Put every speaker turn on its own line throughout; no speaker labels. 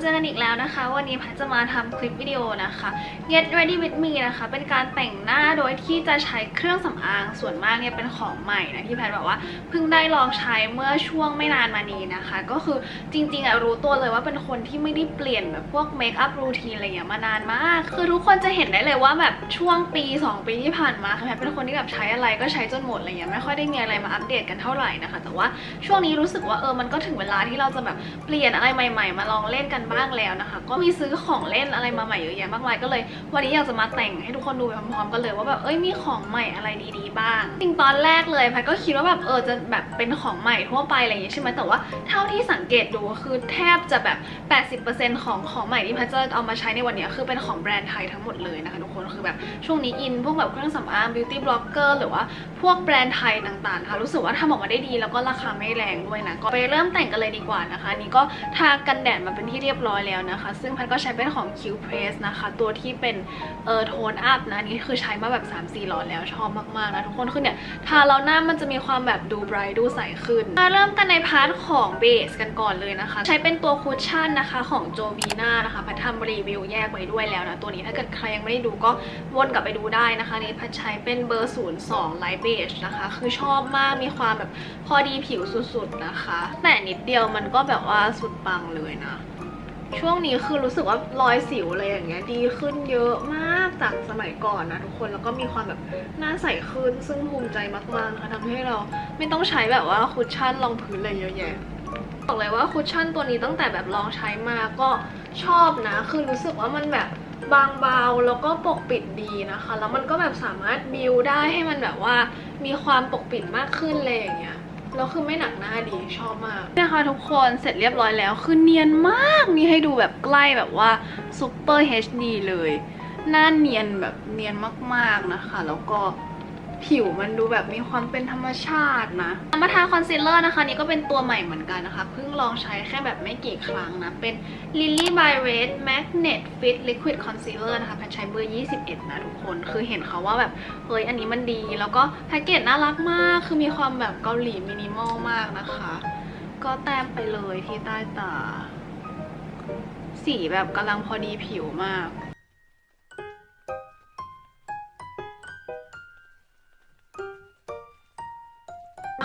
เจอกันอีกแล้วนะคะ วันนี้พัชจะมาทำคลิปวิดีโอนะคะ Get Ready with me นะคะ เป็นการแต่งหน้าโดยที่จะใช้เครื่องสำอางส่วนมากเนี่ยเป็นของใหม่นะที่แพทแบบว่าเพิ่งได้ลองใช้เมื่อช่วงไม่นานมานี้นะคะ ก็คือจริงๆอะรู้ตัวเลยว่าเป็นคนที่ไม่ได้เปลี่ยนแบบพวกเมคอัพรูทีนอะไรอย่างเงี้ยมานานมาก คือทุกคนจะเห็นได้เลยว่าแบบช่วงปี 2 ปีที่ผ่านมาค่ะแพทเป็นคนที่แบบใช้อะไรก็ใช้จนหมดอะไรเงี้ยไม่ค่อยได้มีอะไรมาอัปเดตกันเท่าไหร่นะคะ แต่ว่าช่วงนี้รู้สึกว่าเออมันก็ถึงเวลาที่เราจะแบบเปลี่ยนอะไรใหม่ ๆ มาลองเล่นกันบ้างแล้วนะคะ ก็มีซื้อของเล่นอะไรมาใหม่เยอะแยะมากมายก็เลย วันนี้อยากจะมาแต่งให้ทุกคนดูไปพร้อมๆกันเลยว่าแบบเอ้ยมีของใหม่อะไรดีๆ บ้างจริงตอนแรกเลยแพทก็คิดว่าแบบเออจะแบบเป็นของใหม่ทั่วไปอะไรอย่างงี้ใช่ไหมแต่ว่าเท่าที่สังเกตดูคือแทบจะแบบ 80%ของของใหม่ที่แพทจะเอามาใช้ในวันนี้คือเป็นของแบรนด์ไทยทั้งหมดเลยนะคะทุกคนคือแบบช่วงนี้อินพวกแบบเครื่องสำอาง beauty blogger หรือว่าพวกแบรนด์ไทยต่างๆนะคะรู้สึกว่าทำออกมาได้ดีแล้วก็ราคาไม่แรงด้วยนะก็ไปเริ่มแต่งกันเลยดีกว่านะคะนนี่ก็ทากันแดดมาเป็นที่เรียียบร้อยแล้วนะคะ ซึ่งแพทก็ใช้เป็นของ Q Press นะคะ ตัวที่เป็นเออโทนอัพนะนี่คือใช้มาแบบ 3-4หลอดแล้วชอบมากๆนะทุกคนคือเนี่ยทาแล้วหน้ามันจะมีความแบบดูไบรท์ดูใสขึ้นมาเริ่มกันในพาร์ทของเบสกันก่อนเลยนะคะ ใช้เป็นตัวคุชชั่นนะคะของ Jovina นะคะแพททำรีวิวแยกไว้ด้วยแล้วนะ ตัวนี้ถ้าเกิดใครยังไม่ได้ดูก็วนกลับไปดูได้นะคะนี่แพทใช้เป็นเบอร์ 02 Light Beige นะคะ คือชอบมากมีความแบบพอดีผิวสุดๆนะคะ แต่นิดเดียวมันก็แบบว่าสุดปังเลยนะ ช่วงนี้คือรู้สึกว่ารอยสิวอะไรอย่างเงี้ยดีขึ้นเยอะมากจากสมัยก่อนนะทุกคนแล้วก็มีความแบบหน้าใสขึ้นซึ่งภูมิใจมากๆนะคะทำให้เราไม่ต้องใช้แบบว่าคุชชั่นรองพื้นอะไรเยอะแยะบอกเลยว่าคุชชั่นตัวนี้ตั้งแต่แบบลองใช้มาก็ชอบนะ คือรู้สึกว่ามันแบบบางเบาแล้วก็ปกปิดดีนะคะ แล้วมันก็แบบสามารถบิวได้ให้มันแบบว่ามีความปกปิดมากขึ้นเลยอย่างเงี้ย แล้วคือไม่หนักหน้าดีชอบมากนะคะทุกคนเสร็จเรียบร้อยแล้วคือเนียนมากมีให้ดูแบบใกล้แบบว่าซูเปอร์ HD เลย หน้าเนียนแบบเนียนมากๆนะคะ แล้วก็ ผิวมันดูแบบมีความเป็นธรรมชาตินะมาทาคอนซีลเลอร์นะคะ นี่ก็เป็นตัวใหม่เหมือนกันนะคะ เพิ่งลองใช้แค่แบบไม่กี่ครั้งนะ เป็น Lily by Red Magnet Fit Liquid Concealer นะคะแพทใช้เบอร์ 21 นะทุกคน คือเห็นเขาว่าแบบเฮ้ยอันนี้มันดี แล้วก็แพ็กเกจน่ารักมาก คือมีความแบบเกาหลีมินิมอลมากนะคะ ก็แต้มไปเลยที่ใต้ตา สีแบบกำลังพอดีผิวมาก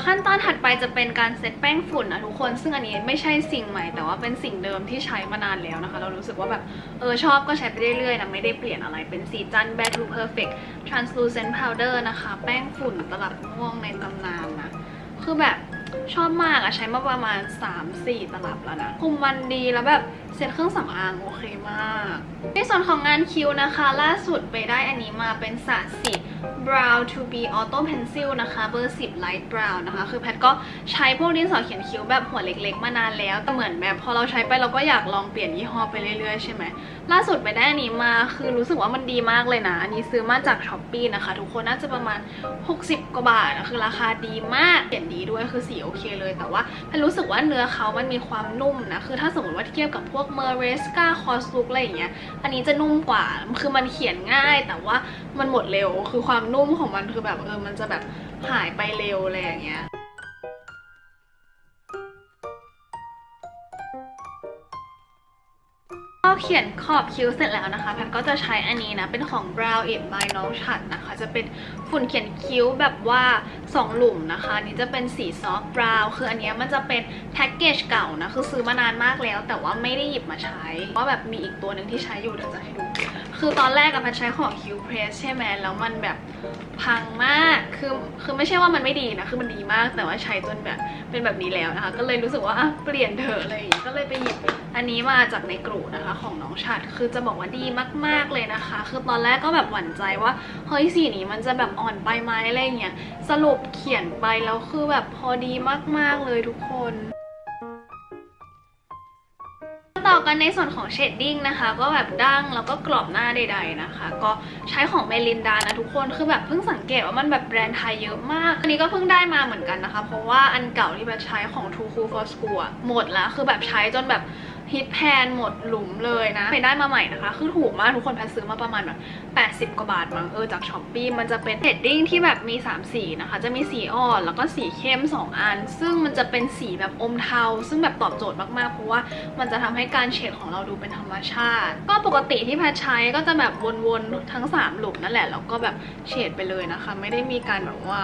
ขั้นตอนถัดไปจะเป็นการเซตแป้งฝุ่นนะทุกคน ซึ่งอันนี้ไม่ใช่สิ่งใหม่ แต่ว่าเป็นสิ่งเดิมที่ใช้มานานแล้วนะคะ เรารู้สึกว่าแบบเออชอบก็ใช้ไปเรื่อยๆนะไม่ได้เปลี่ยนอะไรเป็นสีจัน Bare to Perfect Translucent Powder นะคะ แป้งฝุ่นตลับม่วงในตำนานนะ คือแบบชอบมากอะใช้มาประมาณ 3-4 ตลับแล้วนะคุมมันดีแล้วแบบเซ็ตเครื่องสำอางโอเคมาก ในส่วนของงานคิ้วนะคะ ล่าสุดไปได้อันนี้มาเป็นสาสี brow to be auto pencil นะคะ เบอร์ 10 light brown นะคะ คือแพทก็ใช้พวกดินสอเขียนคิ้วแบบหัวเล็กๆ มานานแล้ว แต่เหมือนแบบพอเราใช้ไปเราก็อยากลองเปลี่ยนยี่ห้อไปเรื่อยๆ ใช่ไหม ล่าสุดไปได้อันนี้มาคือรู้สึกว่ามันดีมากเลยนะ อันนี้ซื้อมาจากช้อปปีนะคะ ทุกคนน่าจะประมาณ 60 กว่าบาทนะคือราคาดีมากเปลี่ยนดีด้วยคือสีโอเคเลยแต่ว่าแพทรู้สึกว่าเนื้อเขามันมีความนุ่มนะ คือถ้าสมมติว่าเทียบกับพวกเมอร์เรสกาคอสลุกอะไรอย่างเงี้ยอันนี้จะนุ่มกว่าคือมันเขียนง่าย แต่ว่ามันหมดเร็วคือความนุ่มของมันคือแบบเออมันจะแบบหายไปเร็วอะไรอย่างเงี้ย เขียนขอบคิ้วเสร็จแล้วนะคะ แพทก็จะใช้อันนี้นะ เป็นของ Brow It by น้องฉัดนะคะ จะเป็นฝุ่นเขียนคิ้วแบบว่า 2 หลุมนะคะนี้จะเป็นสีซอฟต์บราวคืออันนี้มันจะเป็นแพ็กเกจเก่านะ คือซื้อมานานมากแล้ว แต่ว่าไม่ได้หยิบมาใช้เพราะแบบมีอีกตัวหนึ่งที่ใช้อยู่เดี๋ยวจะให้ดู คือตอนแรกอะแพทใช้ของ Q Press ใช่ไหมแล้วมันแบบพังมาก คือ คือไม่ใช่ว่ามันไม่ดีนะ คือมันดีมาก แต่ว่าใช้จนแบบ เป็นแบบนี้แล้วนะคะ ก็เลยรู้สึกว่าเปลี่ยนเถอะอะไรอย่างงี้ ก็เลยไปหยิบอันนี้มาจากในกรุนะคะ ของน้องชัด คือจะบอกว่าดีมากๆเลยนะคะ คือตอนแรกก็แบบหวั่นใจว่า เฮ้ยสีนี้มันจะแบบอ่อนไปไหมอะไรเงี้ย สรุปเขียนไปแล้วคือแบบพอดีมากๆเลยทุกคน ต่อกันในส่วนของเชดดิ้งนะคะ ก็แบบดั้งแล้วก็กรอบหน้าใดๆนะคะ ก็ใช้ของเมลินดานะทุกคนคือแบบเพิ่งสังเกตว่ามันแบบแบรนด์ไทยเยอะมาก อันนี้ก็เพิ่งได้มาเหมือนกันนะคะ เพราะว่าอันเก่าที่แบบใช้ของ Too Cool for School หมดแล้วคือแบบใช้จนแบบ ฮิตแพนหมดหลุมเลยนะ ไปได้มาใหม่นะคะ คือถูกมากทุกคนแพทซื้อมาประมาณแบบ80 กว่าบาทมั้งเออจากช้อปปีมันจะเป็นเชดดิ้งที่แบบมี 3 สีนะคะ จะมีสีอ่อนแล้วก็สีเข้ม 2 อัน ซึ่งมันจะเป็นสีแบบอมเทา ซึ่งแบบตอบโจทย์มากๆ เพราะว่ามันจะทำให้การเฉดของเราดูเป็นธรรมชาติ ก็ปกติที่แพทใช้ก็จะแบบวนๆทั้ง 3 หลุมนั่นแหละแล้วก็แบบเฉดไปเลยนะคะ ไม่ได้มีการแบบว่า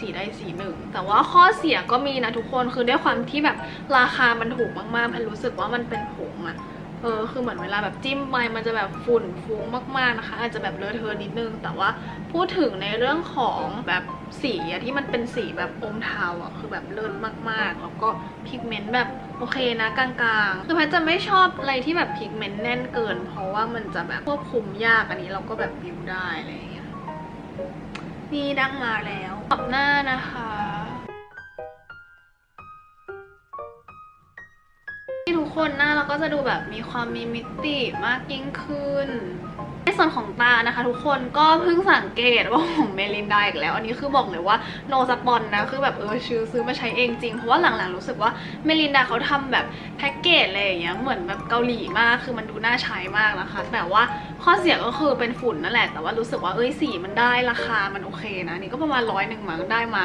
สีใดสีหนึ่ง แต่ว่าข้อเสียก็มีนะทุกคนคือด้วยความที่แบบราคามันถูกมากๆแพทรู้สึกว่ามันเป็นผงอะเออคือเหมือนเวลาแบบจิ้มไปมันจะแบบฝุ่นฟุ้งมากๆนะคะ อาจจะแบบเลอะเทอะนิดนึง แต่ว่าพูดถึงในเรื่องของแบบสีอะที่มันเป็นสีแบบอมเทาอะคือแบบเลิศมากๆ แล้วก็พิกเมนต์แบบโอเคนะกลางๆ คือแพทจะไม่ชอบอะไรที่แบบพิกเมนต์แน่นเกิน เพราะว่ามันจะแบบควบคุมยากอันนี้เราก็แบบบิวได้อะไรอย่างเงี้ยนี่ดังมาแล้ว อบหน้านะคะ ที่ทุกคนหน้าเราก็จะดูแบบมีความมีมิติมากยิ่งขึ้น ในส่วนของตานะคะ ทุกคนก็เพิ่งสังเกตว่าของเมลินดาอีกแล้ว อันนี้คือบอกเลยว่าโนสปอนนะคือแบบเออชื่อซื้อมาใช้เองจริง เพราะว่าหลังๆรู้สึกว่าเมลินดาเขาทำแบบแพ็กเกจอะไรอย่างเงี้ยเหมือนแบบเกาหลีมากคือมันดูน่าใช้มากนะคะ แต่ว่า ข้อเสียก็คือเป็นฝุ่นนั่นแหละ แต่ว่ารู้สึกว่าเอ้ยสีมันได้ราคามันโอเคนะ นี่ก็ประมาณร้อยหนึ่งมั้งได้มา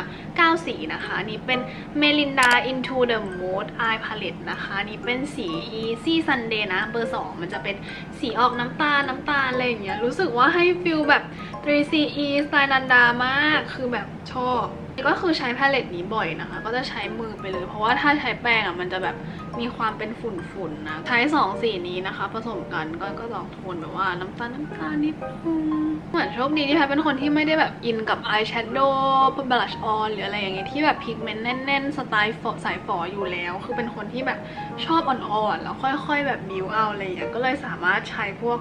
9 สีนะคะ นี่เป็น Melinda Into the Mood Eye Palette นะคะนนี่เป็นสี Easy Sunday นะ เบอร์ 2 มันจะเป็นสีออกน้ำตาลน้ำตาลอะไรอย่างเงี้ย รู้สึกว่าให้ฟิลแบบ 3CE สไตล์นันดามาก คือแบบชอบ ก็คือใช้พาเลตนี้บ่อยนะคะ ก็จะใช้มือไปเลย เพราะว่าถ้าใช้แป้งอะมันจะแบบมีความเป็นฝุ่นๆนะใช้2สีนี้นะคะ ผสมกันก็ก็จะออกโทนแบบว่าน้ำตาลน้ำตาลนิดนึงเหมือนโชคดีที่แพทเป็นคนที่ไม่ได้แบบอินกับอายแชโดว์บลัชออนหรืออะไรอย่างเงี้ยที่แบบพิกเมนต์แน่นๆสไตล์สายฝออยู่แล้ว คือเป็นคนที่แบบชอบอ่อนๆแล้วค่อย ๆ แบบบิวเอาอะไรอย่างเงี้ยก็เลยสามารถใช้พวก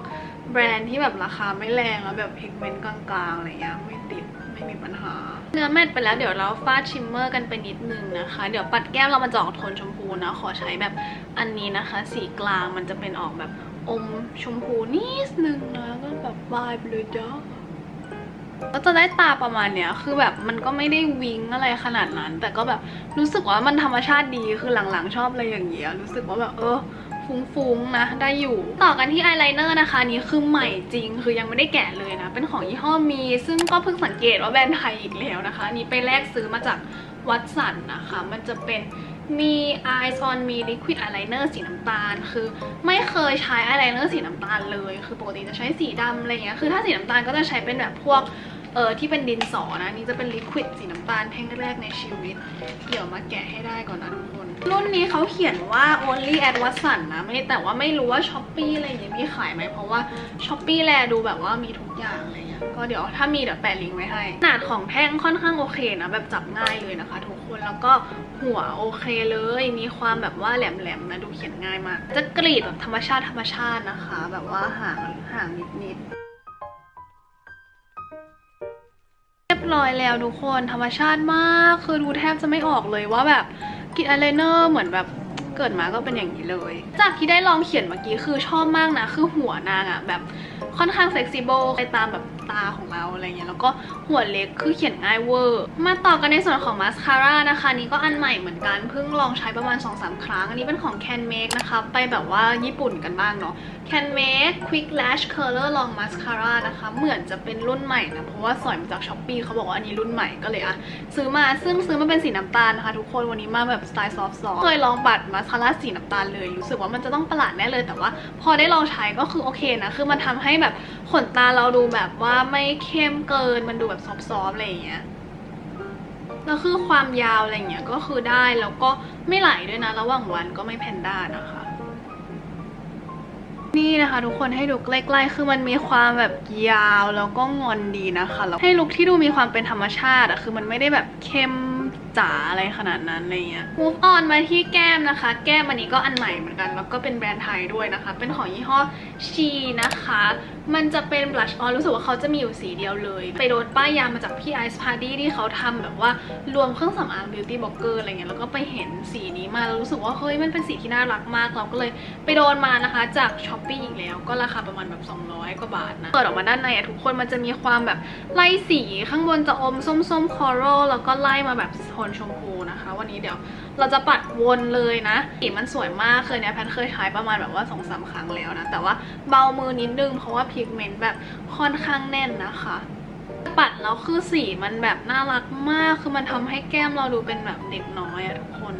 แบรนด์ที่แบบราคาไม่แรงแล้วแบบพิกเมนต์กลางๆอะไรอย่างเงี้ยไม่ติด ไม่มีปัญหา เนื้อแมตไปแล้วเดี๋ยวเราฟาดชิมเมอร์กันไปนิดนึงนะคะ เดี๋ยวปัดแก้มเรามาจะออกโทนชมพูนะ ขอใช้แบบอันนี้นะคะ สีกลางมันจะเป็นออกแบบอมชมพูนิดนึงนะก็แบบบายไปเลยจ้าก็จะได้ตาประมาณเนี้ย คือแบบมันก็ไม่ได้วิงอะไรขนาดนั้น แต่ก็แบบรู้สึกว่ามันธรรมชาติดี คือหลังๆชอบอะไรอย่างเงี้ย รู้สึกว่าแบบเออ ฟุ้งๆนะได้อยู่ ต่อกันที่อายไลเนอร์นะคะนี้คือใหม่จริงคือยังไม่ได้แกะเลยนะ เป็นของยี่ห้อมี ซึ่งก็เพิ่งสังเกตว่าแบรนด์ไทยอีกแล้วนะคะนี้ไปแลกซื้อมาจากวัดสันนะคะ มันจะเป็นมี Eyes on Me Liquid Eyeliner สีน้ำตาล คือไม่เคยใช้อายไลเนอร์สีน้ำตาลเลย คือปกติจะใช้สีดำอะไรเงี้ยคือถ้าสีน้ำตาลก็จะใช้เป็นแบบพวกเออที่เป็นดินสอนะนี่จะเป็นลิควิดสีน้ำตาลแท่งแรกในชีวิต เดี๋ยวมาแกะให้ได้ก่อนนะทุกคน รุ่นนี้เขาเขียนว่า only at Watson นะไม่แต่ว่าไม่รู้ว่า s h อ p e e อะไรอย่างเงี้ยมีขายไหมเพราะว่า s h อ p e e แลดูแบบว่ามีทุกอย่างอะไรเงี้ยก็เดี๋ยวถ้ามีเดี๋ยวแปะลิงก์ไว้ให้ขนาดของแท่งค่อนข้างโอเคนะแบบจับง่ายเลยนะคะทุกคนแล้วก็หัวโอเคเลย มีความแบบว่าแหลมๆนะดูเขียนง่ายมาก จะกรีดแบบธรรมชาติธรรมชาตินะคะ แบบว่าห่างห่างนิดๆเรียบร้อยแล้วทุกคนธรรมชาติมาก คือดูแทบจะไม่ออกเลยว่าแบบ กินอายไลเนอร์เหมือนแบบเกิดมาก็เป็นอย่างนี้เลย จากที่ได้ลองเขียนเมื่อกี้คือชอบมากนะ คือหัวนางอะแบบค่อนข้างเซ็กซิเบิลไปตามแบบ ตาของเราอะไรเงี้ยแล้วก็หัวเล็กคือเขียนง่ายเวอร์ มาต่อกันในส่วนของมาสคาร่านะคะนี่ก็อันใหม่เหมือนกันเพิ่งลองใช้ประมาณ 2-3 ครั้ง อันนี้เป็นของ Can Make นะคะไปแบบว่าญี่ปุ่นกันบ้างเนาะ Can Make Quick Lash Curler Long Mascara นะคะเหมือนจะเป็นรุ่นใหม่นะเพราะว่าสอยมาจากช้อปปีเขาบอกว่าอันนี้รุ่นใหม่ก็เลยอะซื้อมาซึ่งซื้อมาเป็นสีน้ำตาลนะคะทุกคนวันนี้มาแบบสไตล์ซอฟต์ๆเคยลองปัดมาสคาร่าสีน้ำตาลเลยรู้สึกว่ามันจะต้องประหลาดแน่เลยแต่ว่า พอได้ลองใช้ก็คือโอเคนะคือมันทำให้แบบ ขนตาเราดูแบบว่าไม่เข้มเกินมันดูแบบซอฟๆอะไรอย่างเงี้ยแล้วคือความยาวอะไรเงี้ยก็คือได้แล้วก็ไม่ไหลด้วยนะ ระหว่างวันก็ไม่แพนด้านะคะ นี่นะคะทุกคนให้ดูใกล้ๆคือมันมีความแบบยาวแล้วก็งอนดีนะคะแล้วให้ลุคที่ดูมีความเป็นธรรมชาติอะคือมันไม่ได้แบบเข้มจ๋าอะไรขนาดนั้นอะไรเงี้ย move on มาที่แก้มนะคะ แก้มอันนี้ก็อันใหม่เหมือนกัน แล้วก็เป็นแบรนด์ไทยด้วยนะคะ เป็นของยี่ห้อชีนะคะ มันจะเป็น blush on รู้สึกว่าเขาจะมีอยู่สีเดียวเลย ไปโดนป้ายยามาจากพี่ Ice Party ที่เขาทำแบบว่ารวมเครื่องสำอาง beauty blogger อะไรเงี้ยแล้วก็ไปเห็นสีนี้มาแล้วรู้สึกว่าเฮ้ยมันเป็นสีที่น่ารักมากเราก็เลยไปโดนมานะคะจาก s h อ p e e อีกแล้วก็ราคาประมาณแบบ200กว่าบาทนะเปิดออกมาด้านในอะทุกคนมันจะมีความแบบไล่สีข้างบนจะอมส้มๆ coral แล้วก็ไล่มาแบบโทนชมพูนะคะ วันนี้เดี๋ยว เราจะปัดวนเลยนะสีมันสวยมากเคยเนี่ยแพทเคยใช้ประมาณแบบว่าสองสามครั้งแล้วนะ แต่ว่าเบามือนิดนึงเพราะว่าพิกเมนต์แบบค่อนข้างแน่นนะคะปัดแล้วคือสีมันแบบน่ารักมาก คือมันทำให้แก้มเราดูเป็นแบบเด็กน้อยอะทุกคน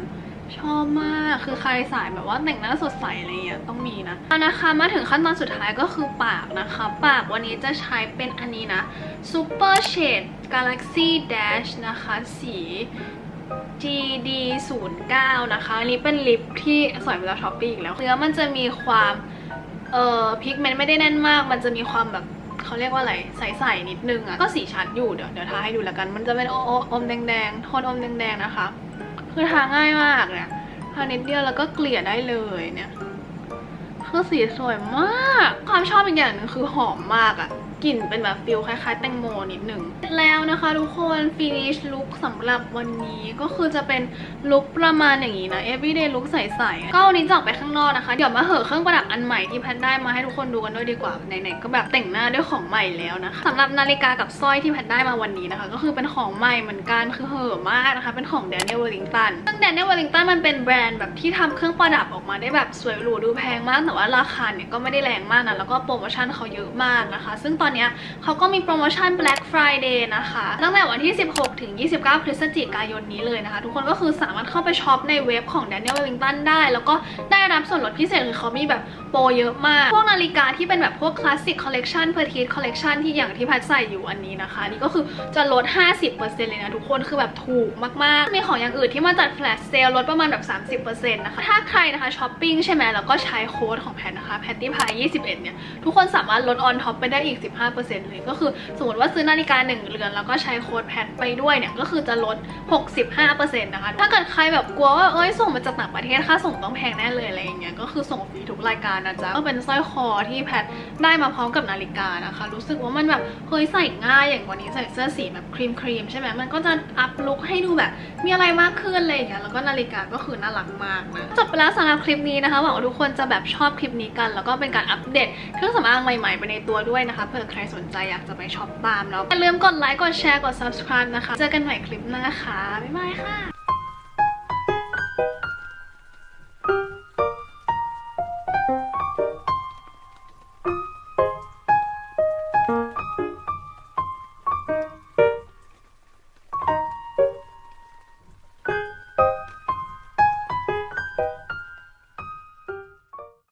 ชอบมาก คือใครสายแบบว่าแต่งหน้าสดใสอะไรเงี้ยต้องมีนะเอานะคะมาถึงขั้นตอนสุดท้ายก็คือปากนะคะ ปากวันนี้จะใช้เป็นอันนี้นะ Super Shade Galaxy Dash นะคะ สี GD 0 9นะคะ อันนี้เป็นลิปที่สวยมาจากช้อปปี้อีกแล้ว เนื้อมันจะมีความเอ่อพิกเมนต์ไม่ได้แน่นมาก มันจะมีความแบบเขาเรียกว่าอะไร ใสๆนิดนึงอะก็สีชัดอยู่ เดี๋ยวเดี๋ยวทาให้ดูแล้วกัน มันจะเป็นออมแดงๆ โทนอมแดงๆนะคะ คือทาง่ายมากเนี่ยทานิดเดียวแล้วก็เกลี่ยได้เลยเนี่ยคือสีสวยมาก ความชอบอีกอย่างหนึงคือหอมมากอะ กลิ่นเป็นแบบฟิลคล้ายๆ แตงโมนิดหนึ่งแล้วนะคะทุกคน finish look สำหรับวันนี้ก็คือจะเป็นลุคประมาณอย่างนี้นะ everyday look ใสๆก็วันนี้จะออกไปข้างนอกนะคะ เดี๋ยวมาเหอะเครื่องประดับอันใหม่ที่แพทได้มาให้ทุกคนดูกันด้วยดีกว่าไหนๆก็แบบแต่งหน้าด้วยของใหม่แล้วนะคะสำหรับนาฬิกากับสร้อยที่แพทได้มาวันนี้นะคะ ก็คือเป็นของใหม่เหมือนกันคือเหอะมากนะคะเป็นของ Daniel Wellington ซึ่ง Daniel Wellington มันเป็นแบรนด์แบบที่ทำเครื่องประดับออกมาได้แบบสวยหรูดูแพงมากแต่ว่าราคาเนี่ยก็ไม่ได้แรงมากนะแล้วก็โปรโมชั่นเขาเยอะมากนะคะ ซึ่งตอนเนี้เขาก็มีโปรโมชั่น Black Friday นะคะ ตั้งแต่วันที่ 16 ถึง 29 พฤศจิกายนนี้เลยนะคะ ทุกคนก็คือสามารถเข้าไปช็อปในเว็บของ Daniel Wellington ได้ แล้วก็ได้รับส่วนลดพิเศษคือเขามีแบบโปรเยอะมาก พวกนาฬิกาที่เป็นแบบพวก Classic Collection Petite Collection ที่อย่างที่พัดใส่อยู่อันนี้นะคะ นี่ก็คือจะลด 50%เลยนะทุกคนคือแบบถูกมากๆ มีของอย่างอื่นที่มาจัด flash sale ลดประมาณแบบ 30%นะคะถ้าใครนะคะช้อปปิ้งใช่ไหมแล้วก็ใช้โค้ดของแพทนะคะแพตตี้พาย21เนี่ยทุกคนสามารถลด on top ไปได้อีก 15%เลยก็คือสมมติว่าซื้อนาฬิกา 1 เรือน แล้วก็ใช้โค้ดแพทไปด้วยเนี่ย ก็คือจะลด 65%นะคะ ถ้าเกิดใครแบบกลัวว่า เอ้ยส่งมาจากต่างประเทศค่าส่งต้องแพงแน่เลยอะไรอย่างเงี้ยก็คือส่งฟรีทุกรายการนะจ๊ะก็เป็นสร้อยคอที่แพทได้มาพร้อมกับนาฬิกานะคะ รู้สึกว่ามันแบบเฮ้ยใส่ง่ายอย่างวันนี้ใส่เสื้อสีแบบครีมครีมใช่ไหมมันก็จะอัพลุคให้ดูแบบมีอะไรมากขึ้นอะไรอย่างเงี้ยแล้วก็นาฬิกาก็คือน่ารักมากนะจบไปแล้วสำหรับคลิปนี้นะคะหวังว่าทุกคนจะแบบชอบคลิปนี้กัน แล้วก็เป็นการอัปเดตเครื่องสำอางใหม่ๆไปในตัวด้วยนะคะเผื่อใครสนใจอยากจะไปช็อปตามเนาะอย่าลืมกดไลค์กดแชร์กด subscribe นะคะ เจอกันใหม่คลิปหน้าค่ะ บ๊ายบายค่ะ